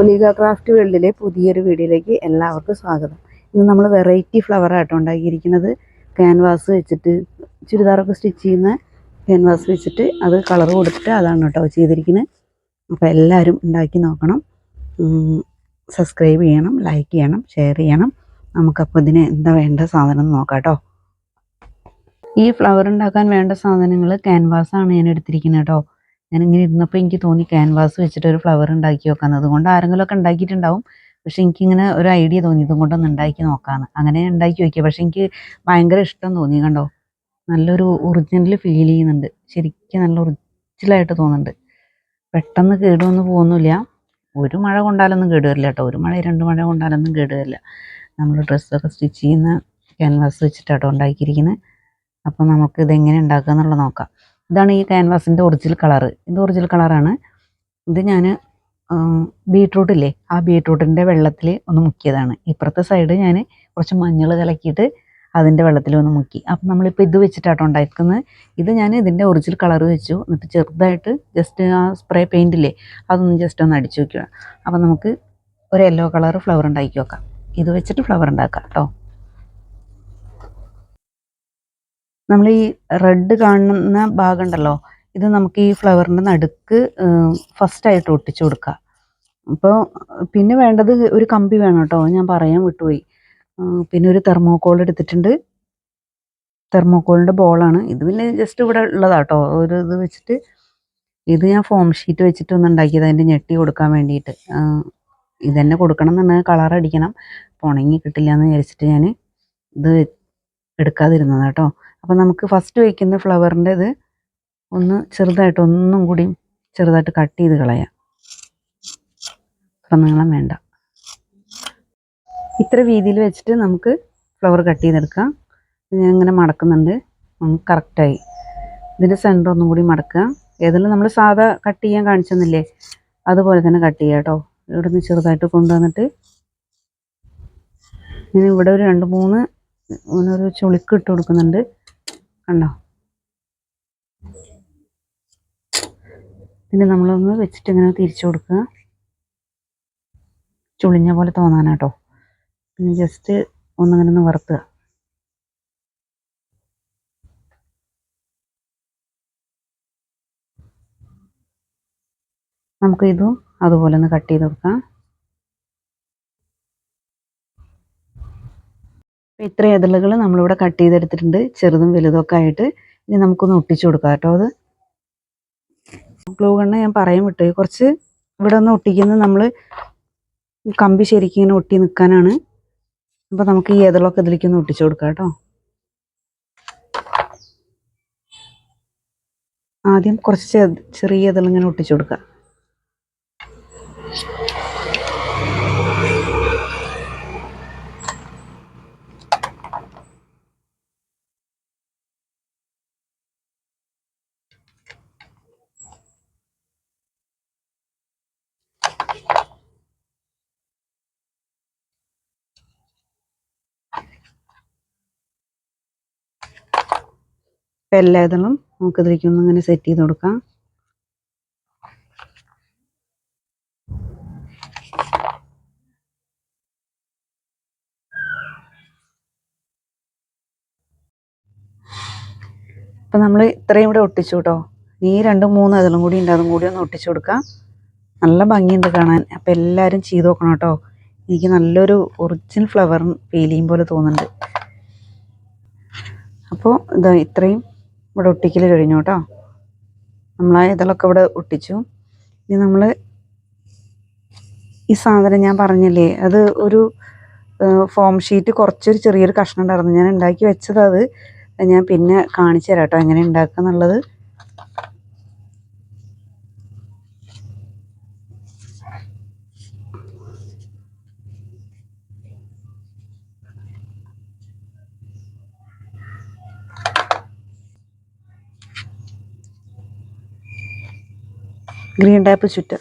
ഒലിക craft വേൾഡിലെ പുതിയൊരു വീഡിയോയിലേക്ക് എല്ലാവർക്കും സ്വാഗതം. ഇന്ന് നമ്മൾ വെറൈറ്റി ഫ്ലവർ ആട്ടോ ഉണ്ടാക്കിയിരിക്കുന്നത്. ക്യാൻവാസ് വെച്ചിട്ട് ചുരിദാറൊക്കെ സ്റ്റിച്ച് ചെയ്യുന്ന ക്യാൻവാസ് വെച്ചിട്ട് അത് കളർ കൊടുത്തിട്ട് അതാണ് കേട്ടോ ചെയ്തിരിക്കുന്നത്. അപ്പോൾ എല്ലാവരും ഉണ്ടാക്കി നോക്കണം. സബ്സ്ക്രൈബ് ചെയ്യണം ലൈക്ക് ചെയ്യണം ഷെയർ ചെയ്യണം. നമുക്കപ്പോൾ ഇതിന് എന്താ വേണ്ട സാധനം നോക്കാം കേട്ടോ. ഈ ഫ്ലവർ ഉണ്ടാക്കാൻ വേണ്ട സാധനങ്ങൾ ക്യാൻവാസാണ് ഞാൻ എടുത്തിരിക്കുന്നത് കേട്ടോ. ഞാൻ ഇങ്ങനെ ഇരുന്നപ്പോൾ എനിക്ക് തോന്നി ക്യാൻവാസ് വെച്ചിട്ട് ഒരു ഫ്ലവർ ഉണ്ടാക്കി നോക്കാന്ന് അതുകൊണ്ട് ആരെങ്കിലുമൊക്കെ ഉണ്ടാക്കിയിട്ടുണ്ടാവും. പക്ഷെ എനിക്കിങ്ങനെ ഒരു ഐഡിയ തോന്നി ഇതും കൊണ്ടൊന്ന് ഉണ്ടാക്കി നോക്കാന്ന്. അങ്ങനെ ഉണ്ടാക്കി നോക്കിയ പക്ഷെ എനിക്ക് ഭയങ്കര ഇഷ്ടം തോന്നി കണ്ടോ? നല്ലൊരു ഒറിജിനൽ ഫീൽ ചെയ്യുന്നുണ്ട്. ശരിക്കും നല്ല ഒറിജിനലായിട്ട് തോന്നുന്നുണ്ട്. പെട്ടെന്ന് കേടുവന്ന് പോകുന്നില്ല ഒരു മഴ കൊണ്ടാലൊന്നും കേടുവരില്ല കേട്ടോ. ഒരു മഴ രണ്ട് മഴ കൊണ്ടാലൊന്നും കേടുവരില്ല. നമ്മൾ ഡ്രസ്സൊക്കെ സ്റ്റിച്ച് ചെയ്യുന്ന ക്യാൻവാസ് വെച്ചിട്ടാട്ടോ ഉണ്ടാക്കിയിരിക്കുന്നത് അപ്പം നമുക്ക് ഇതെങ്ങനെ ഉണ്ടാക്കുക എന്നുള്ളത് നോക്കാം. ഇതാണ് ഈ ക്യാൻവാസിന്റെ ഒറിജിനൽ കളറ് ഇത് ഒറിജിനൽ കളറാണ് ഇത് ഞാൻ ബീട്രൂട്ടില്ലേ ആ ബീട്രൂട്ടിന്റെ വെള്ളത്തിൽ ഒന്ന് മുക്കിയതാണ്. ഇപ്പുറത്തെ സൈഡ് ഞാൻ കുറച്ച് മഞ്ഞൾ കലക്കിയിട്ട് അതിന്റെ വെള്ളത്തിൽ ഒന്ന് മുക്കി. അപ്പം നമ്മളിപ്പോൾ ഇത് വെച്ചിട്ടാട്ടോ ഉണ്ടാക്കുന്നത് ഇത് ഞാൻ ഇതിന്റെ ഒറിജിനൽ കളർ വെച്ചു. എന്നിട്ട് ചെറുതായിട്ട് ജസ്റ്റ് ആ സ്പ്രേ പെയിന്റില്ലേ അതൊന്ന് ജസ്റ്റ് ഒന്ന് അടിച്ചു വയ്ക്കുക അപ്പം നമുക്ക് ഒരു യെല്ലോ കളർ ഫ്ലവർ ഉണ്ടാക്കി വെക്കാം. ഇത് വെച്ചിട്ട് ഫ്ലവർ ഉണ്ടാക്കാം കേട്ടോ നമ്മൾ ഈ റെഡ് കാണുന്ന ഭാഗം ഉണ്ടല്ലോ ഇത് നമുക്ക് ഈ ഫ്ലവറിന്റെ നടുക്ക് ഫസ്റ്റായിട്ട് ഒട്ടിച്ചു കൊടുക്കുക അപ്പോൾ പിന്നെ വേണ്ടത് ഒരു കമ്പി വേണം കേട്ടോ ഞാൻ പറയാൻ വിട്ടുപോയി. പിന്നെ ഒരു തെർമോക്കോൾ എടുത്തിട്ടുണ്ട്. തെർമോക്കോളിന്റെ ബോളാണ് ഇത് പിന്നെ ജസ്റ്റ് ഇവിടെ ഉള്ളതാ കേട്ടോ ഒരു ഇത് വെച്ചിട്ട്. ഇത് ഞാൻ ഫോം ഷീറ്റ് വെച്ചിട്ട് ഒന്ന് ഉണ്ടാക്കിയത് അതിന്റെ ഞെട്ടി കൊടുക്കാൻ വേണ്ടിയിട്ട്. ഇത് തന്നെ കൊടുക്കണം എന്നുണ്ടെങ്കിൽ കളർ അടിക്കണം. ഉണങ്ങി കിട്ടില്ല എന്ന് വിചാരിച്ചിട്ട് ഞാൻ ഇത് എടുക്കാതിരുന്നത് കേട്ടോ. അപ്പോൾ നമുക്ക് ഫസ്റ്റ് വയ്ക്കുന്ന ഫ്ലവറിന്റെ ഇത് ഒന്ന് ചെറുതായിട്ട് ഒന്നും കൂടി ചെറുതായിട്ട് കട്ട് ചെയ്ത് കളയാം. അപ്പം നീളം വേണ്ട. ഇത്ര വീതിയിൽ വെച്ചിട്ട് നമുക്ക് ഫ്ലവർ കട്ട് ചെയ്തെടുക്കാം. ഞാൻ ഇങ്ങനെ മടക്കുന്നുണ്ട്. കറക്റ്റായി ഇതിന്റെ സെന്റർ ഒന്നും കൂടി മടക്കുക. ഏതെങ്കിലും നമ്മൾ സാധാ കട്ട് ചെയ്യാൻ കാണിച്ചെന്നില്ലേ? അതുപോലെ തന്നെ കട്ട് ചെയ്യുക കേട്ടോ. ഇവിടെ നിന്ന് ചെറുതായിട്ട് കൊണ്ടുവന്നിട്ട് ഞാൻ ഇവിടെ ഒരു രണ്ട് മൂന്ന് ഇങ്ങനെ ഒരു ചുളിക്ക് ഇട്ട് കൊടുക്കുന്നുണ്ട്. കണ്ടോ? പിന്നെ നമ്മളൊന്ന് വെച്ചിട്ട് ഇങ്ങനെ തിരിച്ചു കൊടുക്കുക. ചുളിഞ്ഞ പോലെ തോന്നാനാട്ടോ. പിന്നെ ജസ്റ്റ് ഒന്നിങ്ങനെ ഒന്ന് വറുത്തുക നമുക്ക് ഇതും അതുപോലെ ഒന്ന് കട്ട് ചെയ്ത് കൊടുക്കാം. ഇത്ര ഇതളുകൾ നമ്മളിവിടെ കട്ട് ചെയ്തെടുത്തിട്ടുണ്ട്. ചെറുതും വലുതൊക്കെ ആയിട്ട് ഇനി നമുക്കൊന്ന് ഒട്ടിച്ചു കൊടുക്കാം കേട്ടോ അത്. ഗ്ലൂ കണ്ണ് ഞാൻ പറയാൻ വിട്ടു. കുറച്ച് ഇവിടെ ഒന്ന് ഒട്ടിക്കുന്നത് നമ്മൾ കമ്പി ശരിക്കും ഇങ്ങനെ ഒട്ടി നിൽക്കാനാണ് അപ്പോൾ നമുക്ക് ഈ ഇതളൊക്കെ ഇതിലേക്ക് ഒന്ന് ഒട്ടിച്ചു കൊടുക്കാം കേട്ടോ. ആദ്യം കുറച്ച് ചെറിയ ഇതളിങ്ങനെ ഒട്ടിച്ചു കൊടുക്കുക ഇപ്പം എല്ലാ ഇതളും നമുക്ക് ഇതിലേക്കൊന്നും ഇങ്ങനെ സെറ്റ് ചെയ്ത് കൊടുക്കാം. അപ്പം നമ്മൾ ഇത്രയും കൂടെ ഒട്ടിച്ചു കേട്ടോ. ഈ രണ്ടും മൂന്ന് ഇതളും കൂടി ഉണ്ട് അതും കൂടി ഒന്ന് ഒട്ടിച്ചു കൊടുക്കാം. നല്ല ഭംഗിയുണ്ട് കാണാൻ. അപ്പം എല്ലാവരും ചെയ്ത് നോക്കണം കേട്ടോ. എനിക്ക് നല്ലൊരു ഒറിജിനൽ ഫ്ലവർ ഫീൽ ചെയ്യും പോലെ തോന്നുന്നുണ്ട്. അപ്പോൾ ഇതാ ഇത്രയും ഇവിടെ ഒട്ടിക്കൽ കഴിഞ്ഞു കേട്ടോ. നമ്മൾ ആ ഇതളൊക്കെ ഇവിടെ ഒട്ടിച്ചു. ഇനി നമ്മൾ ഈ സാധനം ഞാൻ പറഞ്ഞില്ലേ അത് ഒരു ഫോം ഷീറ്റ് കുറച്ചൊരു ചെറിയൊരു കഷ്ണം ഉണ്ടായിരുന്നു. ഞാൻ ഉണ്ടാക്കി വെച്ചത് അത് ഞാൻ പിന്നെ കാണിച്ചു തരാം കേട്ടോ എങ്ങനെ ഉണ്ടാക്കുക എന്നുള്ളത്. ഗ്രീൻ ടാപ്പ് ചുറ്റ്.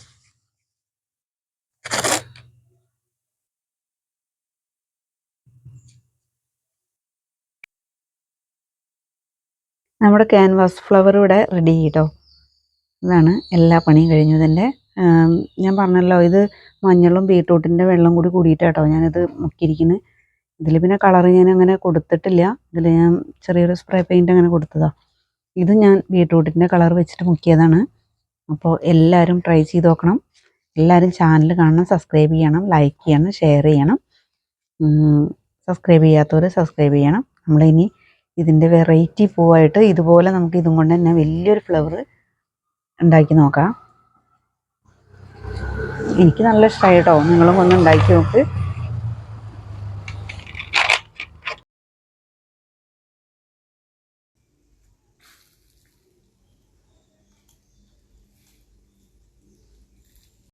നമ്മുടെ ക്യാൻവാസ് ഫ്ലവർ ഇവിടെ റെഡി ചെയ്തോ? ഇതാണ് എല്ലാ പണിയും കഴിഞ്ഞു ഇതിന്റെ. ഞാൻ പറഞ്ഞല്ലോ ഇത് മഞ്ഞളും ബീട്രൂട്ടിന്റെ വെള്ളം കൂടി കൂടിയിട്ടാട്ടോ ഞാനിത് മുക്കിയിരിക്കുന്നത് ഇതിൽ പിന്നെ കളർ ഞാൻ അങ്ങനെ കൊടുത്തിട്ടില്ല. ഇതിൽ ഞാൻ ചെറിയൊരു സ്പ്രേ പെയിന്റ് അങ്ങനെ കൊടുത്തതാണ് ഇത് ഞാൻ ബീട്രൂട്ടിന്റെ കളർ വെച്ചിട്ട് മുക്കിയതാണ്. അപ്പോൾ എല്ലാവരും ട്രൈ ചെയ്ത് നോക്കണം. എല്ലാവരും ചാനൽ കാണണം സബ്സ്ക്രൈബ് ചെയ്യണം ലൈക്ക് ചെയ്യണം ഷെയർ ചെയ്യണം. സബ്സ്ക്രൈബ് ചെയ്യാത്തവർ സബ്സ്ക്രൈബ് ചെയ്യണം. നമ്മളിനി ഇതിന്റെ വെറൈറ്റി പൂവായിട്ട് ഇതുപോലെ നമുക്ക് ഇതും കൊണ്ട് തന്നെ വലിയൊരു ഫ്ലവർ ഉണ്ടാക്കി നോക്കാം. എനിക്ക് നല്ല ഇഷ്ടമായി കേട്ടോ നിങ്ങളും ഒന്ന് ഉണ്ടാക്കി നോക്ക്.